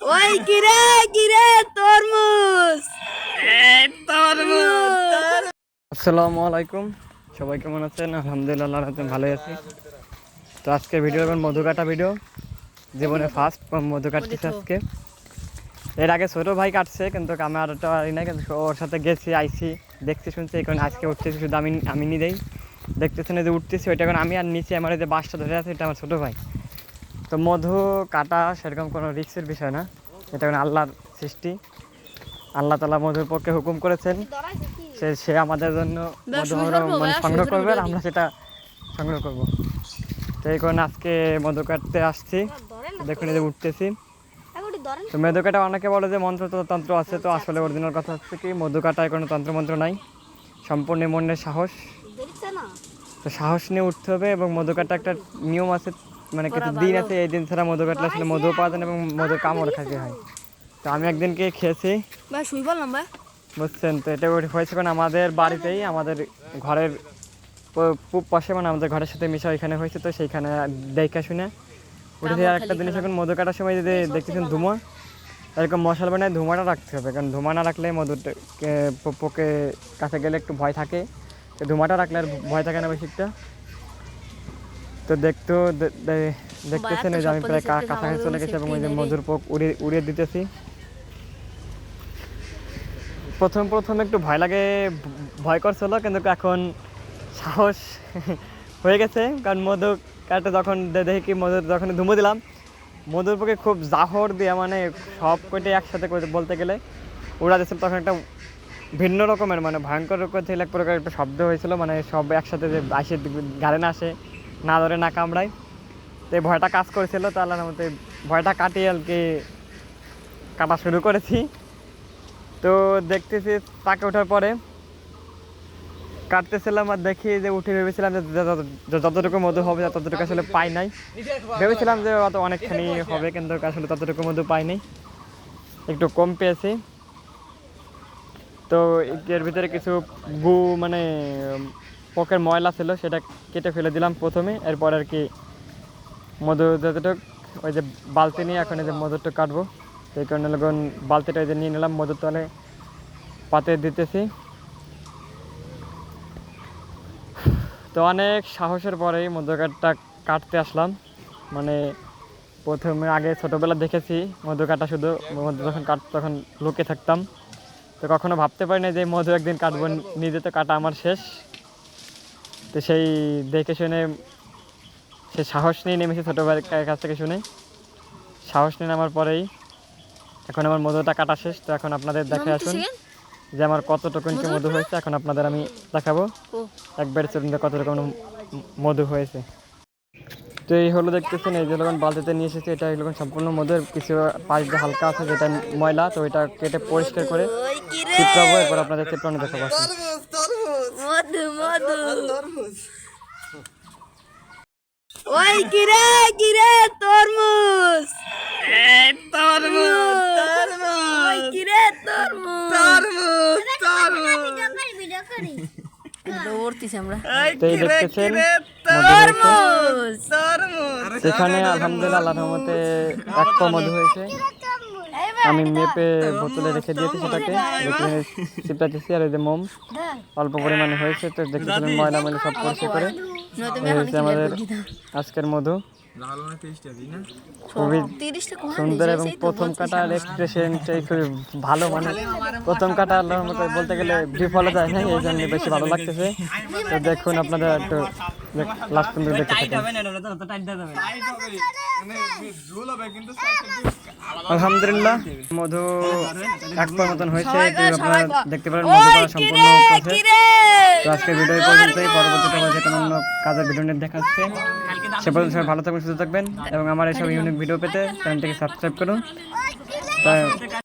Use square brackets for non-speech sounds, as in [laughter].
ওই কিরে কিরে তরমুজ। আসসালামু আলাইকুম। সবাই কেমন আছেন? আলহামদুলিল্লাহ আল্লাহর হাতে ভালোই আছি। তো আজকে ভিডিও এবং মধু কাটা ভিডিও জীবনে ফার্স্ট মধু কাটতেছে আজকে। এর আগে ছোটো ভাই কাটছে কিন্তু আমি আর ওটা পারি না কিন্তু ওর সাথে গেছি আইছি। দেখছি শুনছি এখন আজকে উঠতেছি শুধু আমি আমি নিজেই। দেখতেছেন এই যে উঠতেছি ওইটা এখন আমি আর নিচে আমার এই যে বাসটা ধরে আছে এটা আমার ছোটো ভাই। তো মধু কাটা সেরকম কোনো রিক্সের বিষয় না। এটা কোনো আল্লাহর সৃষ্টি। আল্লাহ তালা মধুর পক্ষে হুকুম করেছেন সে সে আমাদের জন্য মধু আমরা মানে সংগ্রহ করবে আর আমরা সেটা সংগ্রহ করব। তো এই কারণে আজকে মধু কাটতে আসছি। দেখুন এই যে উঠতেছি। তো মধু কাটা অনেকে বলে যে মন্ত্র তো তন্ত্র আছে তো আসলে অরিজিনাল কথা হচ্ছে কি মধু কাটায় কোনো তন্ত্র মন্ত্র নাই। সম্পূর্ণ মনের সাহস। তো সাহস নিয়ে উঠতে হবে এবং মধু কাটা একটা নিয়ম আছে মানে কিছু দিন আছে এই দিন ছাড়া মধু কাটলে আসলে মধু পাওয়া যায় এবং মধু কামড় খাইতে হয়। তো আমি একদিনকে খেয়েছি? ভাই শুই বললাম ভাই। বুঝছেন তো এটা হয়েছে কারণ আমাদের বাড়িতেই আমাদের ঘরের পূব পাশে মানে আমাদের ঘরের সাথে মিশা এখানে হয়েছে তো সেইখানে দেখা শুনে উঠে আর একটা জিনিস এখন মধু কাটার সময় যদি দেখতেছেন ধুমা এরকম মশলা বানায় ধুমাটা রাখতে হবে কারণ ধুমা না রাখলে মধুটা পোকে কাছে গেলে একটু ভয় থাকে। তো ধুমাটা রাখলে আর ভয় থাকে না বেশি একটা। তো দেখতো দেখতেছেন যে আমি প্রায় কাছাকাছি চলে গেছি এবং ওই যে মধুর পোক উড়িয়ে উড়িয়ে দিতেছি। প্রথম প্রথম একটু ভয় লাগে ভয় করছিল কিন্তু এখন সাহস [laughs] হয়ে গেছে। কারণ মধু কাটে যখন দেখি কি মধুর যখন ধুমো দিলাম মধুর পক্ষে খুব জাহর দিয়ে মানে সব কয়টা একসাথে বলতে গেলে উড়া দিয়েছিল তখন একটা ভিন্ন রকমের মানে ভয়ঙ্কর রকম এক প্রকার একটা শব্দ হয়েছিল মানে সব একসাথে যে আসে গাড়ে না আসে। না ধরে না কামড়ায়। তো এই ভয়টা কাজ করেছিল, তো আল্লাহর মতো ভয়টা কাটিয়ে আর কি কাটা শুরু করেছি। তো দেখতেছি তাকে ওঠার পরে কাটতেছিলাম আর দেখি যে উঠে ভেবেছিলাম যে যত- যত- যতটুকু মধু হবে ততটুকু আসলে পাই নাই। ভেবেছিলাম যে অত অনেকখানি হবে, কিন্তু আসলে ততটুকু মধু পাই নাই। একটু কম পেয়েছি। তো এর ভিতরে কিছু গু মানে পকের ময়লা ছিল, সেটা কেটে ফেলে দিলাম প্রথমে। এরপর আর কি মধু যতটুক, ওই যে বালতি নিয়ে এখন এই যে মধুরটা কাটবো। সেই কারণে যখন বালতিটা এই যে নিয়ে নিলাম, মধুর তলে পাতে দিতেছি। তো অনেক সাহসের পরেই মধু কাঠটা কাটতে আসলাম। মানে প্রথমে আগে ছোটোবেলা দেখেছি মধু কাটা শুধু, মধু যখন কাট, তখন লুকে থাকতাম। তো কখনো ভাবতে পারি না যে মধু একদিন কাটবো, নিজে তো কাটা আমার শেষ। তো সেই দেখে শুনে সে সাহস নিয়ে নেমেছে ছোটোবেলার কাছ থেকে শুনে। সাহস নিয়ে নামার পরেই এখন আমার মধুটা কাটা শেষ তো এখন আপনাদের দেখে আসুন যে আমার কতটুকুন কি মধু হয়েছে এখন আপনাদের আমি দেখাবো। একবার চলুন কত রকম মধু হয়েছে। তো এই হলো দেখতেছেন এই যে যখন বালতিতে নিয়ে এসেছি এটা এরকম সম্পূর্ণ মধুর কিছু পাশ দিয়ে হালকা আছে যেটা ময়লা তো এটা কেটে পরিষ্কার কিরে চিপড়াবো এরপর আপনাদের চিপড়ানো দেখাবো। মধু মধু। ওই কিরে কিরে তরমুজ? ওই কিরে তরমুজ? দৌড়তিছি আমরা তো এই দেখতেছেন? মধু তরমুজ। সেখানে আলহামদুলিল্লাহ আল্লাহর রহমতে এক মধু হয়েছে। আমি মেপে বোতলে রেখে দিয়েছি সেটাকে। রেখে চিপটাতেছি আর এই যে মোম অল্প পরিমাণে হয়েছে তো দেখতেছিলেন ময়লা ময়লা সব পরিষ্কার করে। এই হচ্ছে আমাদের আজকের মধু। খুবই সুন্দর এবং প্রথম কাটার এক্সপ্রেশনটাই খুবই ভালো মানে প্রথম কাটা আল্লাহর মতো বলতে গেলে বিফলে যায় না এই জন্য বেশি ভালো লাগতেছে। তো দেখুন আপনারা একটু লাস্ট পর্যন্ত দেখতে থাকুন। আলহামদুলিল্লাহ। মধু এক পর মতন হয়েছে আপনারা দেখতে পারেন মধু করা সম্পূর্ণ তো আজকের ভিডিও পর্যন্তই। পরবর্তীতে যে কোনো অন্য কাজের ভিডিও নিয়ে দেখাচ্ছে। সে পর্যন্ত সবাই ভালো থাকবেন সুস্থ থাকবেন এবং আমার এইসব ইউনিক ভিডিও পেতে চ্যানেলটিকে সাবস্ক্রাইব করুন। তাই